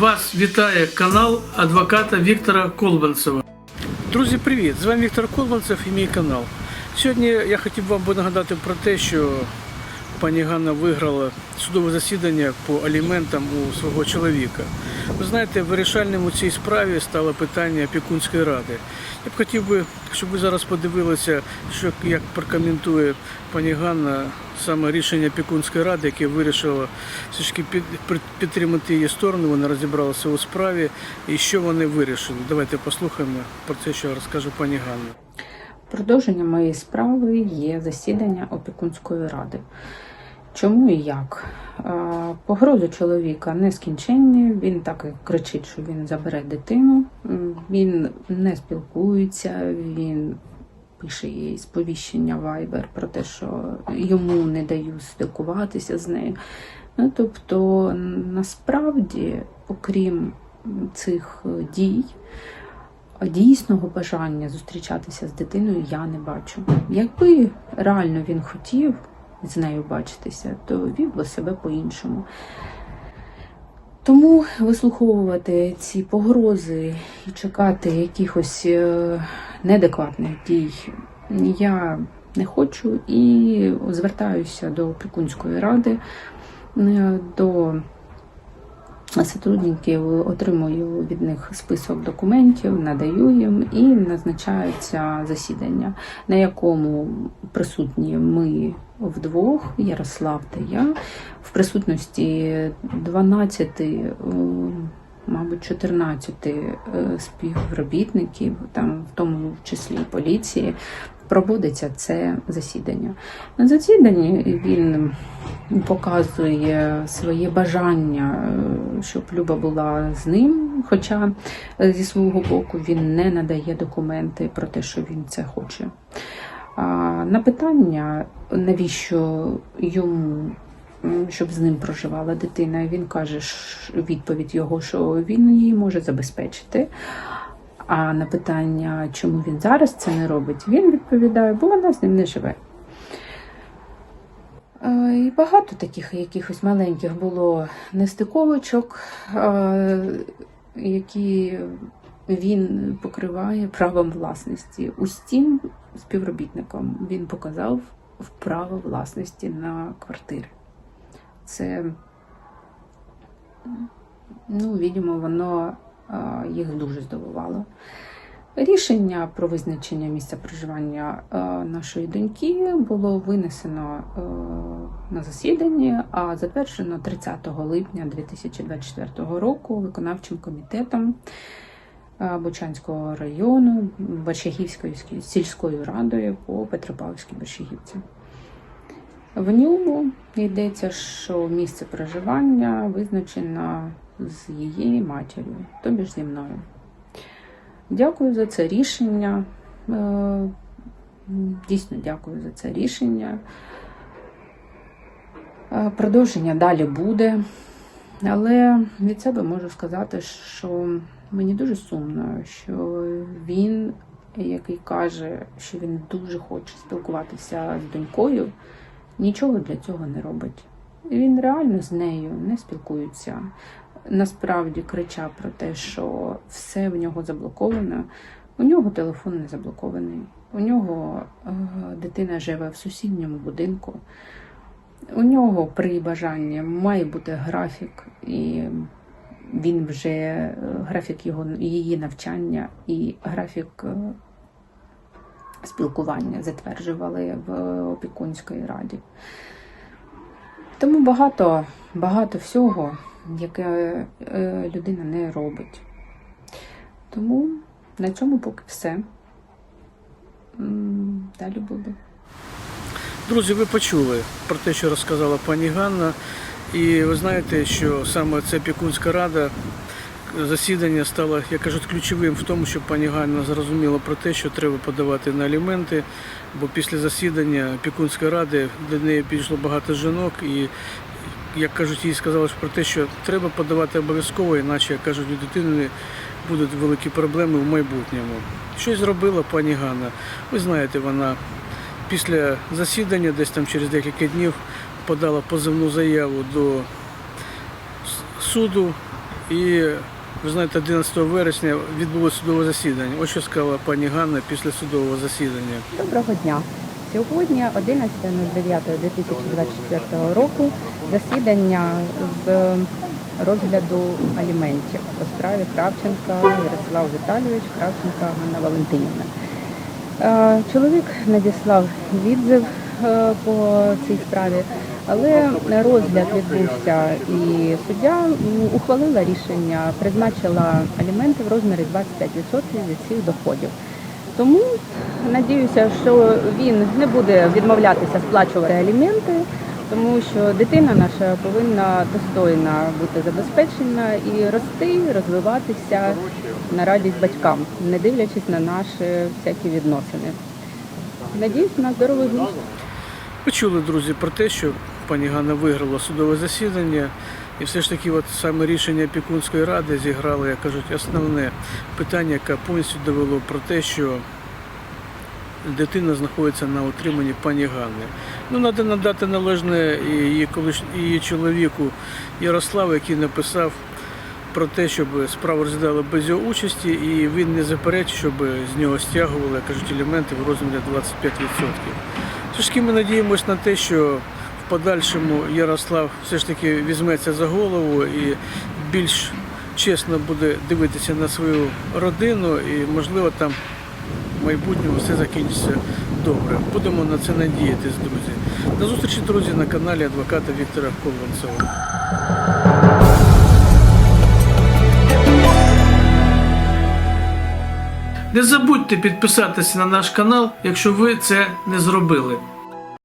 Вас вітає канал адвоката Віктора Колбанцева. Друзі, привіт! З вами Віктор Колбанцев і мій канал. Сьогодні я хотів вам нагадати про те, що пані Ганна виграла судове засідання по аліментам у свого чоловіка. Ви знаєте, вирішальним у цій справі стало питання опікунської ради. Я б хотів би, щоб ви зараз подивилися, що як прокоментує пані Ганна саме рішення опікунської ради, яке вирішило все ж підтримати її сторону. Вона розібралася у справі і що вони вирішили. Давайте послухаємо про це, що розкаже пані Ганна. Продовженням моєї справи є засідання опікунської ради. Чому і як? Е, Погрози чоловіка нескінченні, він так і кричить, що він забере дитину, він не спілкується, він пише їй сповіщення Viber про те, що йому не дають спілкуватися з нею. Ну, тобто, насправді, окрім цих дій, дійсного бажання зустрічатися з дитиною я не бачу. Якби реально він хотів з нею бачитися, то вів би себе по-іншому. Тому вислуховувати ці погрози і чекати якихось е, неадекватних дій я не хочу і звертаюся до опікунської ради, е, до сотрудників, отримую від них список документів, надаю їм і назначається засідання, на якому присутні ми вдвох, Ярослав та я, в присутності 12, е, мабуть, 14 е, співробітників, там в тому числі поліції, проводиться це засідання. На засіданні він показує своє бажання, е, щоб Люба була з ним. Хоча е, зі свого боку він не надає документи про те, що він це хоче. А на питання, навіщо йому, щоб з ним проживала дитина, він каже відповідь його, що він її може забезпечити. А на питання, чому він зараз це не робить, він відповідає, бо вона з ним не живе. Е, І багато таких якихось маленьких було нестиковочок, е, які він покриває правом власності. Усім співробітникам він показав право власності на квартири. Це, ну, відомо, воно е, їх дуже здивувало. Рішення про визначення місця проживання е, нашої доньки було винесено е, на засіданні, а затверджено 30 липня 2024 року виконавчим комітетом е, Бучанського району Борщагівської сільською радою по Петропавлівській Борщагівці. В ньому йдеться, що місце проживання визначено з її матір'ю, тобі ж зі мною. Дякую за це рішення. Е, Дійсно дякую за це рішення. Е, Продовження далі буде. Але від себе можу сказати, що мені дуже сумно, що він, який каже, що він дуже хоче спілкуватися з донькою, нічого для цього не робить. Він реально з нею не спілкується. Насправді кричав про те, що все в нього заблоковано. У нього телефон не заблокований. У нього е, дитина живе в сусідньому будинку. У нього при бажанні має бути графік, і він вже е, графік його її навчання і графік е, спілкування затверджували в опікунській раді. Тому багато, багато всього, яке е, людина не робить. Тому на цьому поки все. Далі буде. Друзі, ви почули про те, що розказала пані Ганна. І ви знаєте, що саме ця опікунська рада засідання стало, як кажуть, ключовим в тому, щоб пані Ганна зрозуміла про те, що треба подавати на аліменти. Бо після засідання опікунської ради до неї підійшло багато жінок, і як кажуть, їй сказали про те, що треба подавати обов'язково, іначе як кажуть, у дитини будуть великі проблеми в майбутньому. Щось зробила пані Ганна. Ви знаєте, вона після засідання, десь там через декілька днів, подала позовну заяву до суду І ви знаєте, 11 вересня відбулося судове засідання. Ось що сказала пані Ганна після судового засідання. Доброго дня. Сьогодні, 11.09.2024 року, засідання з розгляду аліментів по справі Кравченка Ярослав Віталійович, Кравченка Ганна Валентинівна. Е, Чоловік надіслав відзив е, по цій справі, але розгляд відбувся і суддя ухвалила рішення, призначила аліменти в розмірі 25% від всіх доходів. Тому надіюся, що він не буде відмовлятися сплачувати аліменти, тому що дитина наша повинна достойно бути забезпечена і рости, розвиватися на радість батькам, не дивлячись на наші всякі відносини. Надіюсь на здоровий глузд. Ви чули, друзі, про те, що пані Ганна виграла судове засідання, і все ж таки, от саме рішення опікунської ради зіграло, як кажуть, основне питання, яке повністю довело про те, що дитина знаходиться на утриманні пані Ганни. Ну, треба надати належне її, колиш... її чоловіку Ярославу, який написав про те, щоб справу розглядали без його участі, і він не заперечив, щоб з нього стягували, кажуть, елементи в розмірі 25%. Все ж таки ми надіємося на те, що подальшому Ярослав все ж таки візьметься за голову і більш чесно буде дивитися на свою родину і, можливо, там в майбутньому все закінчиться добре. Будемо на це надіятись, друзі. До зустрічі, друзі, на каналі адвоката Віктора Колванцева. Не забудьте підписатися на наш канал, якщо ви це не зробили.